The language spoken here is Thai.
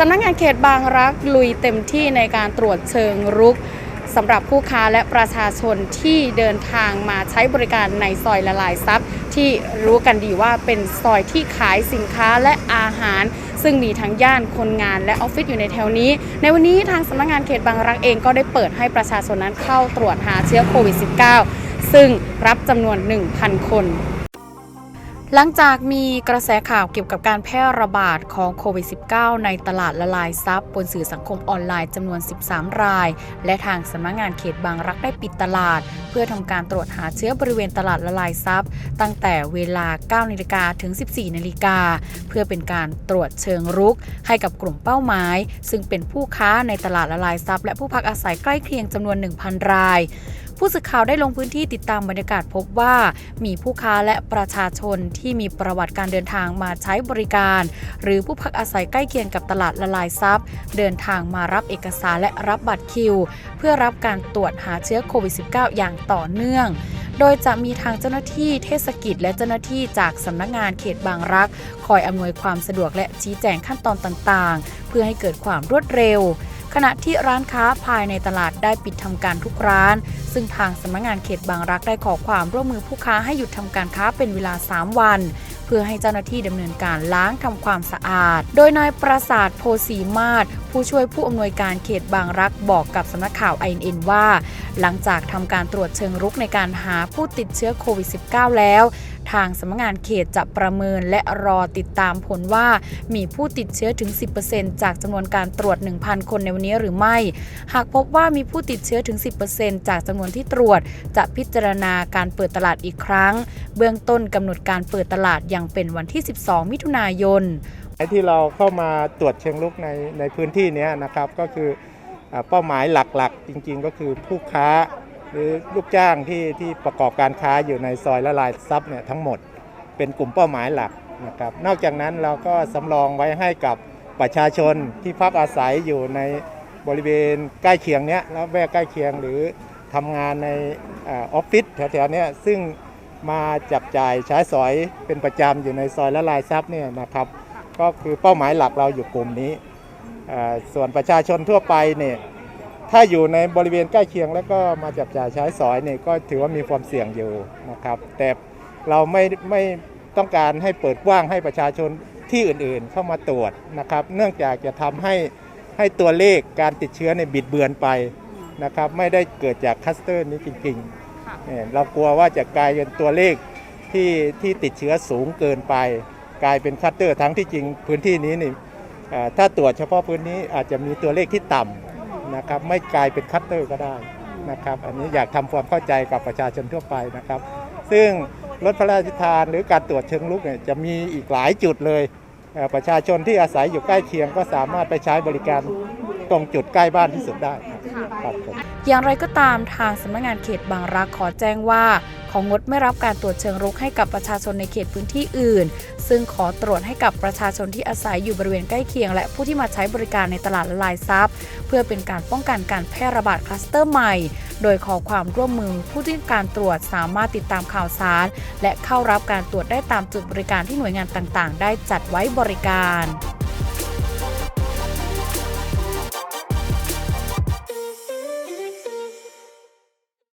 สำนักงานเขตบางรักลุยเต็มที่ในการตรวจเชิงรุกสำหรับผู้ค้าและประชาชนที่เดินทางมาใช้บริการในซอยละลายซับที่รู้กันดีว่าเป็นซอยที่ขายสินค้าและอาหาร ซึ่งมีทั้งย่านคนงานและออฟฟิศอยู่ในแถวนี้ ในวันนี้ทางสำนักงานเขตบางรักเองก็ได้เปิดให้ประชาชนนั้นเข้าตรวจหาเชื้อโควิด -19 ซึ่งรับจำนวน 1,000 คน หลังจากมีกระแสข่าวเกี่ยวกับการแพร่ระบาดของโควิด -19 ในตลาดละลายซับบนสื่อสังคมออนไลน์จำนวน 13 ราย และทางสำนักงานเขตบางรักได้ปิดตลาด พื่อทำการตรวจหาเชื้อบริเวณตลาดละลายซับตั้งแต่เวลา 9นาฬิกาถึง 14นาฬิกาเพื่อเป็นการตรวจเชิงรุก ให้กับกลุ่มเป้าหมาย ซึ่งเป็นผู้ค้าในตลาดละลายซับและผู้พักอาศัยใกล้เคียงจำนวน 1,000 รายผู้สื่อข่าวได้ลงพื้นที่ติดตามบรรยากาศพบว่า มีผู้ค้าและประชาชนที่มีประวัติการเดินทางมาใช้บริการ หรือผู้พักอาศัยใกล้เคียงกับตลาดละลายซับเดินทางมารับเอกสารและรับบัตรคิว เพื่อรับการตรวจหาเชื้อโควิด -19 อย่างต่อเนื่อง โดยจะมีทางเจ้าหน้าที่เทศกิจและเจ้าหน้าที่จากสำนักงานเขตบางรัก คอยอำนวยความสะดวกและชี้แจงขั้นตอนต่างๆ เพื่อให้เกิดความรวดเร็ว ขณะที่ร้านค้าภายในตลาดได้ปิดทำการทุกร้าน ซึ่งทางสำนักงานเขตบางรักได้ขอความร่วมมือผู้ค้าให้หยุดทำการค้าเป็นเวลา 3 วันเพื่อให้เจ้าหน้าที่ดำเนินการล้างทำความสะอาด โดยนายประสาทโพสีมาศ ผู้ช่วยผู้อำนวยการเขตบางรักบอกกับสำนักข่าว INN ว่า หลังจากทำการตรวจเชิงรุกในการหาผู้ติดเชื้อโควิด -19 แล้ว ทางสำนักงานเขตจะประเมินและรอติดตามผลว่า มีผู้ติดเชื้อถึง 10%จากจำนวนการตรวจ 1,000 คนในวันนี้หรือไม่ หากพบว่ามีผู้ติดเชื้อถึง 10%จากจำนวนที่ตรวจ จะพิจารณาการเปิดตลาดอีกครั้ง เบื้องต้นกำหนดการเปิดตลาดอย่างเป็นวันที่ 12 มิถุนายน ที่เราเข้ามาตรวจเชิงลุกในในพื้นที่นี้นะครับก็คือเป้าหมายหลักๆ จริงๆ ก็คือผู้ค้าหรือลูกจ้างที่ที่ประกอบการค้าอยู่ในซอยละลายซับเนี่ยทั้งหมดเป็นกลุ่มเป้าหมายหลักนะครับนอกจากนั้นเราก็สำรองไว้ให้กับประชาชนที่พักอาศัยอยู่ในบริเวณใกล้เคียงเนี้ยแล้วแวกใกล้เคียงหรือทำงานในออฟฟิศแถวๆเนี้ยซึ่งมาจับจ่ายใช้สอยเป็นประจำอยู่ในซอยละลายซับเนี่ยนะครับ ก็คือเป้าหมายหลักเราอยู่กลุ่มนี้อ่าส่วนประชาชนทั่วไปเนี่ยถ้าอยู่ในบริเวณใกล้เคียงแล้วก็มาจับจ่ายใช้สอยเนี่ยก็ถือว่ามีความเสี่ยงอยู่นะครับแต่เราไม่ไม่ต้องการให้เปิดกว้างให้ประชาชนที่อื่นๆเข้ามาตรวจนะครับ เนื่องจากจะทำให้ให้ตัวเลขการติดเชื้อในยบิดเบือนไปนะครับไม่ได้เกิดจากคลัสเตอร์นี้จริงๆเนี่ยเรากลัวว่าจะกลายเป็นตัวเลขที่ที่ติดเชื้อสูงเกินไป กลายเป็นคัตเตอร์ทั้งที่จริงพื้นที่นี้นี่ถ้าตรวจเฉพาะพื้นนี้อาจจะมีตัวเลขที่ต่ำนะครับไม่กลายเป็นคัตเตอร์ก็ได้นะครับอันนี้อยากทำความเข้าใจกับประชาชนทั่วไปนะครับ ซึ่งรถพระราชทานหรือการตรวจเชิงลุกเนี่ยจะมีอีกหลายจุดเลย ประชาชนที่อาศัยอยู่ใกล้เคียงก็สามารถไปใช้บริการตรงจุดใกล้บ้านที่สุดได้ครับครับผมอย่างไรก็ตามทางสำนักงานเขตบางรักขอแจ้งว่า ของงดไม่รับการตรวจเชิงรุกให้กับประชาชนในเขตพื้นที่อื่น ซึ่งขอตรวจให้กับประชาชนที่อาศัยอยู่บริเวณใกล้เคียง และผู้ที่มาใช้บริการในตลาดละลายซับเพื่อเป็นการป้องกันการแพร่ระบาดคลัสเตอร์ใหม่ โดยขอความร่วมมือผู้ที่การตรวจสามารถติดตามข่าวสาร และเข้ารับการตรวจได้ตามจุดบริการที่หน่วยงานต่างๆ ได้จัดไว้บริการ